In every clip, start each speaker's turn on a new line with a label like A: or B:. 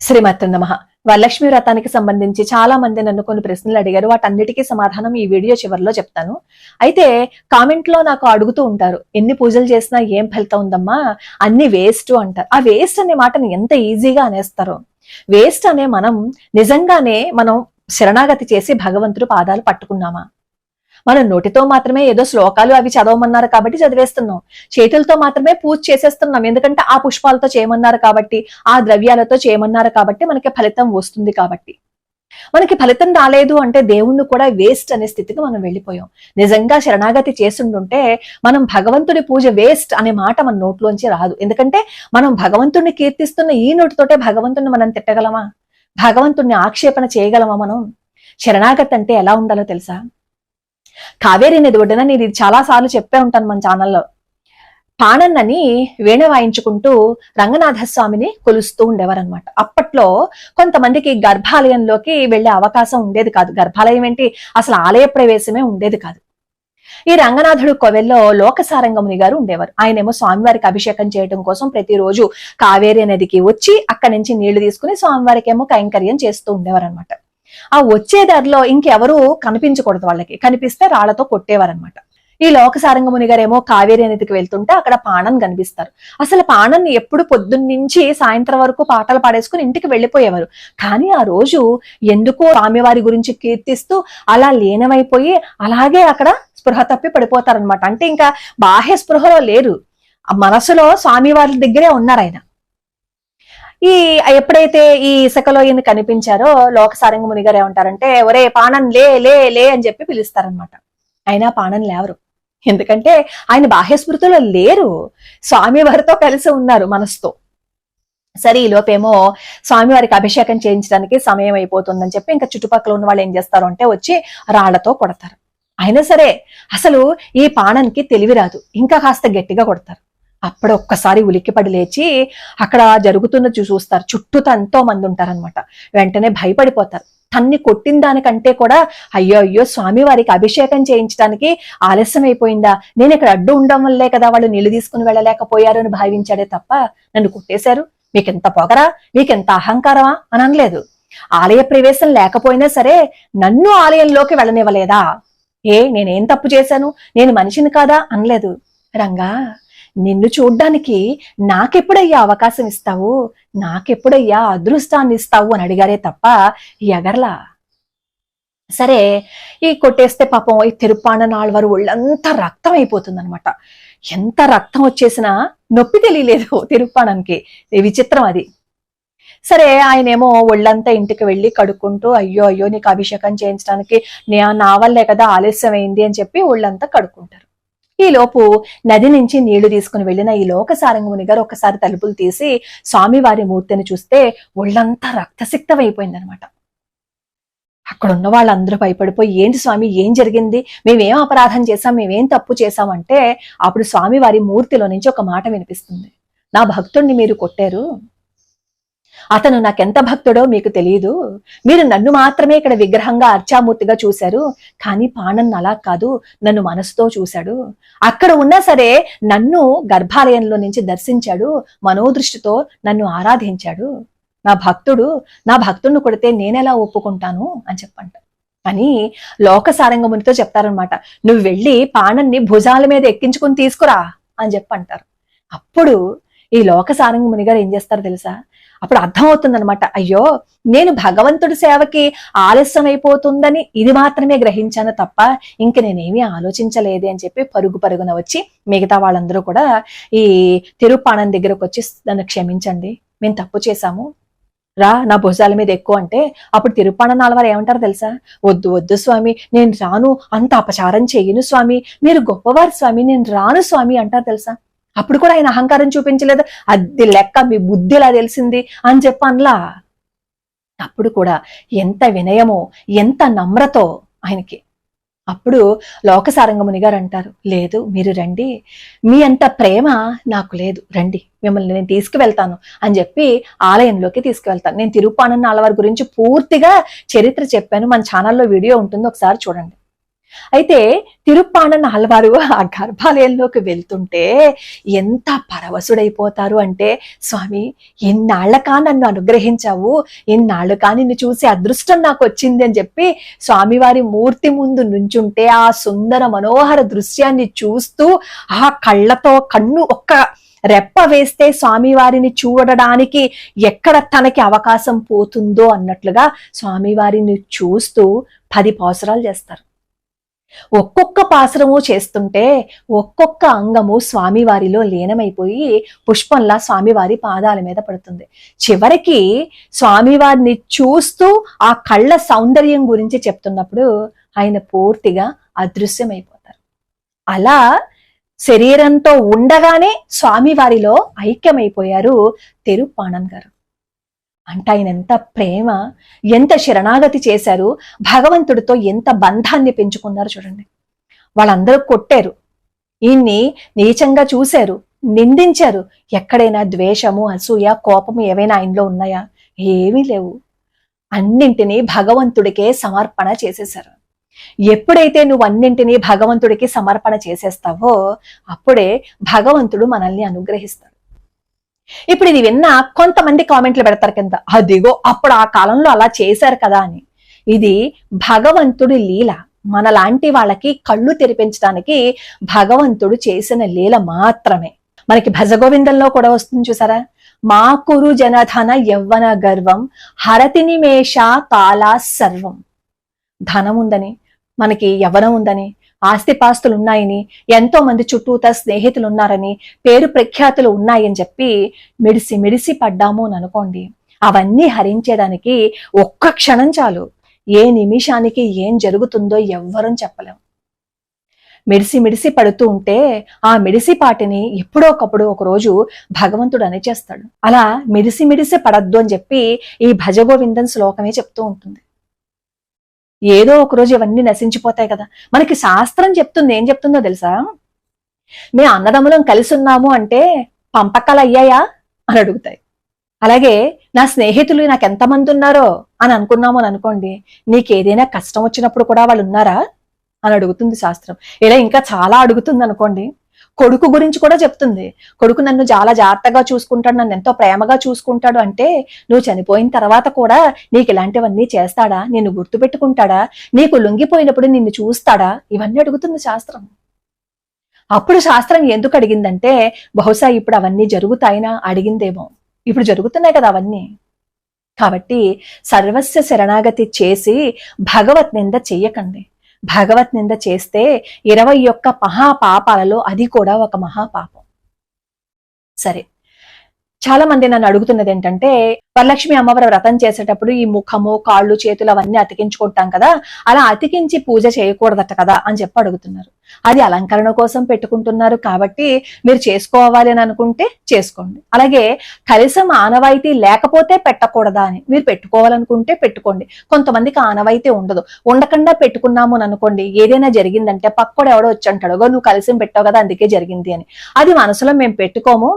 A: శ్రీమతి నమ. వరలక్ష్మి వ్రతానికి సంబంధించి చాలా మంది నన్ను కొన్ని ప్రశ్నలు అడిగారు. వాటన్నిటికీ సమాధానం ఈ వీడియో చివరిలో చెప్తాను. అయితే కామెంట్లో నాకు అడుగుతూ ఉంటారు ఎన్ని పూజలు చేసినా ఏం ఫలితం ఉందమ్మా? అన్ని వేస్ట్ అంటారు. ఆ వేస్ట్ అనే మాటని ఎంత ఈజీగా అనేస్తారు? వేస్ట్ అనే మనం నిజంగానే మనం శరణాగతి చేసి భగవంతుడు పాదాలు పట్టుకున్నామా? మనం నోటితో మాత్రమే ఏదో శ్లోకాలు అవి చదవమన్నారు కాబట్టి చదివేస్తున్నాం. చేతులతో మాత్రమే పూజ చేసేస్తున్నాం. ఎందుకంటే ఆ పుష్పాలతో చేయమన్నారు కాబట్టి ఆ ద్రవ్యాలతో చేయమన్నారు కాబట్టి మనకి ఫలితం వస్తుంది కాబట్టి. మనకి ఫలితం రాలేదు అంటే దేవుణ్ణి కూడా వేస్ట్ అనే స్థితికి మనం వెళ్ళిపోయాం. నిజంగా శరణాగతి చేస్తుంటుంటే మనం భగవంతుడి పూజ వేస్ట్ అనే మాట మన నోట్లోంచి రాదు. ఎందుకంటే మనం భగవంతుడిని కీర్తిస్తున్న ఈ నోటితోటే భగవంతుడిని మనం తిట్టగలమా? భగవంతుడిని ఆక్షేపణ చేయగలమా మనం? శరణాగతి అంటే ఎలా ఉండాలో తెలుసా? కావేరి నది ఒడ్డున నేను ఇది చాలా సార్లు చెప్పే ఉంటాను మన ఛానల్లో. పాణన్నని వీణ వాయించుకుంటూ రంగనాథ స్వామిని కొలుస్తూ ఉండేవారనమాట అప్పట్లో కొంతమందికి గర్భాలయంలోకి వెళ్ళే అవకాశం ఉండేది కాదు. గర్భాలయం ఏంటి? అసలు ఆలయ ప్రవేశమే ఉండేది కాదు. ఈ రంగనాథుడు కోవెల్లో లోకసారంగముని గారు ఉండేవారు. ఆయనేమో స్వామివారికి అభిషేకం చేయడం కోసం ప్రతిరోజు కావేరి నదికి వచ్చి అక్కడి నుంచి నీళ్ళు తీసుకుని స్వామివారికి ఏమో కైంకర్యం చేస్తూ ఉండేవారు అనమాట ఆ వచ్చే దారిలో ఇంకెవరూ కనిపించకూడదు వాళ్ళకి. కనిపిస్తే రాళ్ళతో కొట్టేవారనమాట ఈ లోకసారంగముని గారేమో కావేరి నదికి వెళ్తుంటే అక్కడ పాణం కనిపిస్తారు. అసలు పాణన్ ఎప్పుడు పొద్దున్నుంచి సాయంత్రం వరకు పాటలు పాడేసుకుని ఇంటికి వెళ్ళిపోయేవారు. కానీ ఆ రోజు ఎందుకో స్వామివారి గురించి కీర్తిస్తూ అలా లీనమైపోయి అలాగే అక్కడ స్పృహ తప్పి పడిపోతారనమాట అంటే ఇంకా బాహ్య స్పృహలో లేరు. ఆ మనసులో స్వామివారి దగ్గరే ఉన్నారు ఆయన. ఈ ఎప్పుడైతే ఈ ఇసుకలో ఈయన కనిపించారో లోకసారంగ ముని గారు ఏమంటారంటే ఒరే పానం లే లే లే అని చెప్పి పిలుస్తారనమాట అయినా పానం లేవరు. ఎందుకంటే ఆయన బాహ్య స్మృతిలో లేరు. స్వామి వారితో కలిసి ఉన్నారు మనసుతో. సరే ఈ లోపేమో స్వామివారికి అభిషేకం చేయించడానికి సమయం అయిపోతుందని చెప్పి ఇంకా చుట్టుపక్కల ఉన్న వాళ్ళు ఏం చేస్తారు అంటే వచ్చి రాళ్ళతో కొడతారు. అయినా సరే అసలు ఈ పానానికి తెలివి రాదు. ఇంకా కాస్త గట్టిగా కొడతారు. అప్పుడు ఒక్కసారి ఉలిక్కిపడి లేచి అక్కడ జరుగుతున్న చూ- చూస్తారు. చుట్టూ ఎంతో మంది ఉంటారనమాట వెంటనే భయపడిపోతారు. తన్ని కొట్టిన దానికంటే కూడా అయ్యో అయ్యో స్వామి వారికి అభిషేకం చేయించడానికి ఆలస్యం అయిపోయిందా నేను ఇక్కడ అడ్డు ఉండడం వల్లే కదా వాళ్ళు నీళ్ళు తీసుకుని వెళ్ళలేకపోయారు అని భావించాడే తప్ప నన్ను కొట్టేశారు. మీకెంత పొగరా? మీకెంత అహంకారమా? అని అనలేదు. ఆలయ ప్రవేశం లేకపోయినా సరే నన్ను ఆలయంలోకి వెళ్ళనివ్వలేదా? ఏ నేనేం తప్పు చేశాను? నేను మనిషిని కాదా? అనలేదు. రంగా నిన్ను చూడ్డానికి నాకెప్పుడయ్యా అవకాశం ఇస్తావు? నాకెప్పుడయ్యా అదృష్టాన్ని ఇస్తావు అని అడిగారే తప్ప ఎగర్లా. సరే ఈ కొట్టేస్తే పాపం ఈ తిరుపాణ నాళ్ళవారు ఒళ్ళంతా రక్తం అయిపోతుంది అనమాట ఎంత రక్తం వచ్చేసినా నొప్పి తెలియలేదు తిరుప్పాణంకి విచిత్రం అది. సరే ఆయనేమో ఒళ్ళంతా ఇంటికి వెళ్ళి కడుక్కుంటూ అయ్యో అయ్యో నీకు అభిషేకం చేయించడానికి నా వల్లే కదా ఆలస్యం అయింది అని చెప్పి ఒళ్ళంతా కడుక్కుంటారు. ఈ లోపు నది నుంచి నీళ్ళు తీసుకుని వెళ్ళిన ఈ లోకసారంగముని గారు ఒకసారి తలుపులు తీసి స్వామివారి మూర్తిని చూస్తే ఒళ్ళంతా రక్తసిక్తమైపోయిందనమాట. అక్కడ ఉన్న వాళ్ళందరూ భయపడిపోయి ఏంటి స్వామి ఏం జరిగింది? మేమేం అపరాధం చేశాం? మేమేం తప్పు చేశామంటే అప్పుడు స్వామివారి మూర్తిలో నుంచి ఒక మాట వినిపిస్తుంది. నా భక్తుణ్ణి మీరు కొట్టారు. అతను నాకెంత భక్తుడో మీకు తెలియదు మీరు నన్ను మాత్రమే ఇక్కడ విగ్రహంగా అర్చామూర్తిగా చూశారు. కానీ పాణన్ అలా కాదు నన్ను మనసుతో చూశాడు. అక్కడ ఉన్నా సరే నన్ను గర్భాలయంలో నుంచి దర్శించాడు. మనోదృష్టితో నన్ను ఆరాధించాడు. నా భక్తుడు నా భక్తుడిని కొడితే నేనెలా ఒప్పుకుంటాను అని చెప్పంట. అని లోకసారంగమునితో చెప్తారనమాట నువ్వు వెళ్ళి పాణన్ని భుజాల మీద ఎక్కించుకుని తీసుకురా అని చెప్పంటారు. అప్పుడు ఈ లోకసారంగముని గారు ఏం చేస్తారు తెలుసా? అప్పుడు అర్థమవుతుందనమాట అయ్యో నేను భగవంతుడి సేవకి ఆలస్యం అయిపోతుందని ఇది మాత్రమే గ్రహించాను తప్ప ఇంక నేనేమీ ఆలోచించలేదే అని చెప్పి పరుగు పరుగున వచ్చి మిగతా వాళ్ళందరూ కూడా ఈ తిరుపాణం దగ్గరకు వచ్చి నన్ను క్షమించండి మేము తప్పు చేశాము. రా నా భుజాల మీద ఎక్కువ అంటే అప్పుడు తిరుపాణ నాలవారు ఏమంటారు తెలుసా? వద్దు వద్దు స్వామి నేను రాను అంత అపచారం చేయను స్వామి మీరు గొప్పవారు స్వామి నేను రాను స్వామి అంటారు తెలుసా? అప్పుడు కూడా ఆయన అహంకారం చూపించలేదు. అది లెక్క మీ బుద్ధిలా తెలిసింది? అని చెప్పానులా అప్పుడు కూడా ఎంత వినయమో ఎంత నమ్రతో ఆయనకి. అప్పుడు లోకసారంగముని గారు అంటారు లేదు మీరు రండి. మీ అంత ప్రేమ నాకు లేదు. రండి మిమ్మల్ని నేను తీసుకువెళ్తాను. అని చెప్పి ఆలయంలోకి తీసుకువెళ్తాను. నేను తిరుపానన్న ఆలవారి గురించి పూర్తిగా చరిత్ర చెప్పాను. మన ఛానల్లో వీడియో ఉంటుంది ఒకసారి చూడండి. అయితే తిరుప్పానన్న హల్వారు ఆ గర్భాలయంలోకి వెళ్తుంటే ఎంత పరవశుడైపోతారు అంటే స్వామి ఎన్నాళ్ళకా నన్ను అనుగ్రహించావు? ఎన్నాళ్ళకా నిన్ను చూసే అదృష్టం నాకు వచ్చింది అని చెప్పి స్వామివారి మూర్తి ముందు నుంచుంటే ఆ సుందర మనోహర దృశ్యాన్ని చూస్తూ ఆ కళ్ళతో కన్ను ఒక్క రెప్ప వేస్తే స్వామివారిని చూడడానికి ఎక్కడ తనకి అవకాశం పోతుందో అన్నట్లుగా స్వామివారిని చూస్తూ పది పాసురాలు చేస్తారు. ఒక్కొక్క పాసురము చేస్తుంటే ఒక్కొక్క అంగము స్వామివారిలో లీనమైపోయి పుష్పంలా స్వామివారి పాదాల మీద పడుతుంది. చివరికి స్వామివారిని చూస్తూ ఆ కళ్ళ సౌందర్యం గురించి చెప్తున్నప్పుడు ఆయన పూర్తిగా అదృశ్యమైపోతారు. అలా శరీరంతో ఉండగానే స్వామివారిలో ఐక్యమైపోయారు తిరుప్పాణన్ గారు. అంటే ఆయన ఎంత ప్రేమ ఎంత శరణాగతి చేశారు భగవంతుడితో ఎంత బంధాన్ని పెంచుకున్నారు చూడండి. వాళ్ళందరూ కొట్టారు. ఈయన్ని నీచంగా చూశారు నిందించారు. ఎక్కడైనా ద్వేషము అసూయ కోపము ఏవైనా ఆయనలో ఉన్నాయా? ఏమీ లేవు. అన్నింటినీ భగవంతుడికే సమర్పణ చేసేశారు. ఎప్పుడైతే నువ్వు అన్నింటినీ భగవంతుడికి సమర్పణ చేసేస్తావో అప్పుడే భగవంతుడు మనల్ని అనుగ్రహిస్తాడు. ఇప్పుడు ఇది విన్నా కొంతమంది కామెంట్లు పెడతారు కింద. అదిగో అప్పుడు ఆ కాలంలో అలా చేశారు కదా అని. ఇది భగవంతుడి లీల. మనలాంటి వాళ్ళకి కళ్ళు తెరిపించడానికి భగవంతుడు చేసిన లీల మాత్రమే. మనకి భజగోవిందంలో కూడా వస్తుంది చూసారా? మా కురు జనధన యవ్వన గర్వం హరతి నిమేష కాలా సర్వం. ధనం ఉందని మనకి యవ్వనం ఉందని ఆస్తిపాస్తులు ఉన్నాయని ఎంతో మంది చుట్టూత స్నేహితులు ఉన్నారని పేరు ప్రఖ్యాతులు ఉన్నాయని చెప్పి మెడిసి మెడిసి పడ్డాము అని అనుకోండి. అవన్నీ హరించేదానికి ఒక్క క్షణం చాలు. ఏ నిమిషానికి ఏం జరుగుతుందో ఎవ్వరూ చెప్పలేం. మెడిసి మెడిసి పడుతూ ఉంటే ఆ మెడిసి పాటిని ఎప్పుడో ఒకప్పుడు ఒక రోజు భగవంతుడు అనిచేస్తాడు అలా మెడిసి మెడిసి పడద్దు అని చెప్పి ఈ భజగోవిందం శ్లోకమే చెప్తూ ఉంటుంది. ఏదో ఒక రోజు ఇవన్నీ నశించిపోతాయి కదా. మనకి శాస్త్రం చెప్తుంది. ఏం చెప్తుందో తెలుసా? మేము అన్నదమ్ములం కలిసి ఉన్నాము అంటే పంపకాలు అయ్యాయా? అని అడుగుతాయి. అలాగే నా స్నేహితులు నాకు ఎంతమంది ఉన్నారో అని అనుకున్నాము అని అనుకోండి. నీకు ఏదైనా కష్టం వచ్చినప్పుడు కూడా వాళ్ళు ఉన్నారా? అని అడుగుతుంది శాస్త్రం. ఇలా ఇంకా చాలా అడుగుతుంది అనుకోండి. కొడుకు గురించి కూడా చెప్తుంది. కొడుకు నన్ను చాలా జాగ్రత్తగా చూసుకుంటాడు నన్ను ఎంతో ప్రేమగా చూసుకుంటాడు అంటే నువ్వు చనిపోయిన తర్వాత కూడా నీకు ఇలాంటివన్నీ చేస్తాడా? నిన్ను గుర్తుపెట్టుకుంటాడా? నీకు లొంగిపోయినప్పుడు నిన్ను చూస్తాడా? ఇవన్నీ అడుగుతుంది శాస్త్రం. అప్పుడు శాస్త్రం ఎందుకు అడిగిందంటే బహుశా ఇప్పుడు అవన్నీ జరుగుతాయినా అడిగిందేమో. ఇప్పుడు జరుగుతున్నాయి కదా అవన్నీ. కాబట్టి సర్వస్వ శరణాగతి చేసి భగవత్ నింద చెయ్యకండి. భగవత్ నింద చేస్తే ఇరవై ఒక్క మహాపాపాలలో అది కూడా ఒక మహాపాపం. సరే. చాలా మంది నన్ను అడుగుతున్నది ఏంటంటే వరలక్ష్మి అమ్మవారి వ్రతం చేసేటప్పుడు ఈ ముఖము కాళ్ళు చేతులు అవన్నీ అతికించుకుంటాం కదా అలా అతికించి పూజ చేయకూడదట కదా అని చెప్పి అడుగుతున్నారు. అది అలంకరణ కోసం పెట్టుకుంటున్నారు కాబట్టి మీరు చేసుకోవాలి అని అనుకుంటే చేసుకోండి. అలాగే కలిసం ఆనవాయితీ లేకపోతే పెట్టకూడదా అని మీరు పెట్టుకోవాలనుకుంటే పెట్టుకోండి. కొంతమందికి ఆనవాయితీ ఉండదు. ఉండకుండా పెట్టుకున్నాము అని అనుకోండి ఏదైనా జరిగిందంటే పక్కోడు ఎవడో వచ్చి అంటాడు నువ్వు కలిసం పెట్టావు కదా అందుకే జరిగింది అని. అది మనసులో మేము పెట్టుకోము.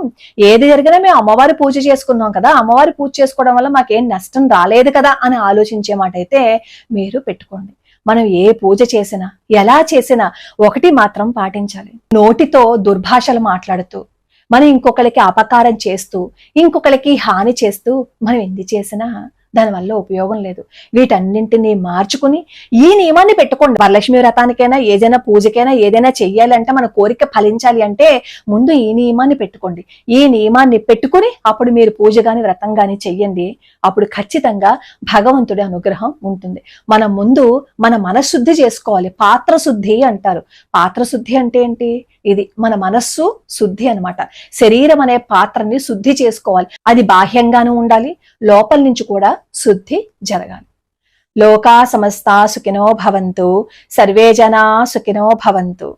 A: ఏది జరిగినా మేము అమ్మవారి పూజ చేసుకున్నాం కదా అమ్మవారి పూజ చేసుకోవడం వల్ల మాకేం నష్టం రాలేదు కదా అని ఆలోచించే మాట అయితే మీరు పెట్టుకోండి. మనం ఏ పూజ చేసినా ఎలా చేసినా ఒకటి మాత్రం పాటించాలి. నోటితో దుర్భాషలు మాట్లాడుతూ మనం ఇంకొకరికి అపకారం చేస్తూ ఇంకొకరికి హాని చేస్తూ మనం ఎందు చేసినా దానివల్ల ఉపయోగం లేదు. వీటన్నింటినీ మార్చుకుని ఈ నియమాన్ని పెట్టుకోండి. వరలక్ష్మి వ్రతానికైనా ఏదైనా పూజకైనా ఏదైనా చెయ్యాలంటే మన కోరిక ఫలించాలి అంటే ముందు ఈ నియమాన్ని పెట్టుకోండి. ఈ నియమాన్ని పెట్టుకుని అప్పుడు మీరు పూజ కానీ వ్రతం కానీ చెయ్యండి. అప్పుడు ఖచ్చితంగా భగవంతుడి అనుగ్రహం ఉంటుంది. మనం ముందు మన మనశుద్ధి చేసుకోవాలి. పాత్ర శుద్ధి అంటారు. పాత్ర శుద్ధి అంటే ఏంటి? ఇది మన మనస్సు శుద్ధి అన్నమాట. శరీరం అనే పాత్రని శుద్ధి చేసుకోవాలి. అది బాహ్యంగానూ ఉండాలి. లోపల నుంచి కూడా శుద్ధి జరగాలి. లోకా సమస్త సుఖినో భవంతు సర్వే జనా సుఖినో భవంతు.